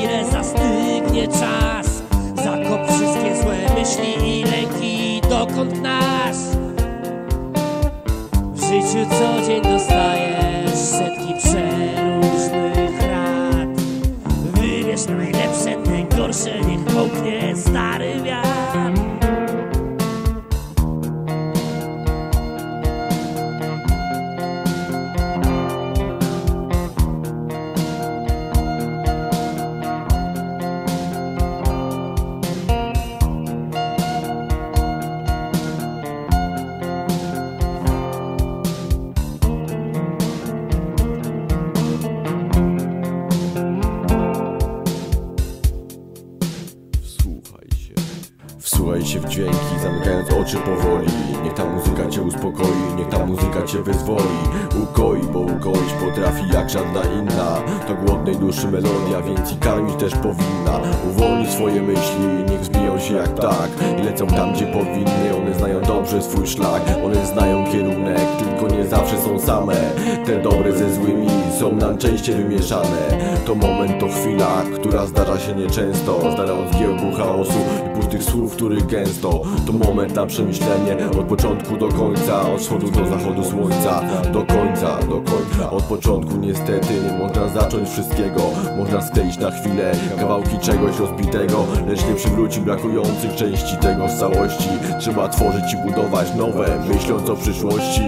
minie czas. Zakop wszystkie złe myśli i lęki Dokąd nas? W życiu co dzień dostajesz Setki przeróżnych rad. Wybierz najlepsze, najgorsze Niech połknie stary wiatr Wsłuchaj się w dźwięki, zamykając oczy powoli. Niech ta muzyka cię uspokoi, niech ta muzyka cię wyzwoli. Ukoi, bo ukoić potrafi jak żadna inna. To głodnej duszy melodia, więc i karmić też powinna. Uwolni swoje myśli, niech zbiją się jak ptak. I lecą tam gdzie powinny, one znają dobrze swój szlak. One znają kierunek, tylko nie zawsze są same. Te dobre ze złymi są nam częściej wymieszane. To moment, to chwila, która zdarza się nieczęsto. Znana od zgiełku chaosu i pustych słów, których gęsto. To moment na przemyślenie od początku do końca. Od wschodu do zachodu słońca, do końca, do końca. Od początku niestety nie można zacząć wszystkiego. Można skleić na chwilę kawałki czegoś rozbitego Lecz nie przywróci brakujących części tego z całości. Trzeba tworzyć i budować nowe, myśląc o przyszłości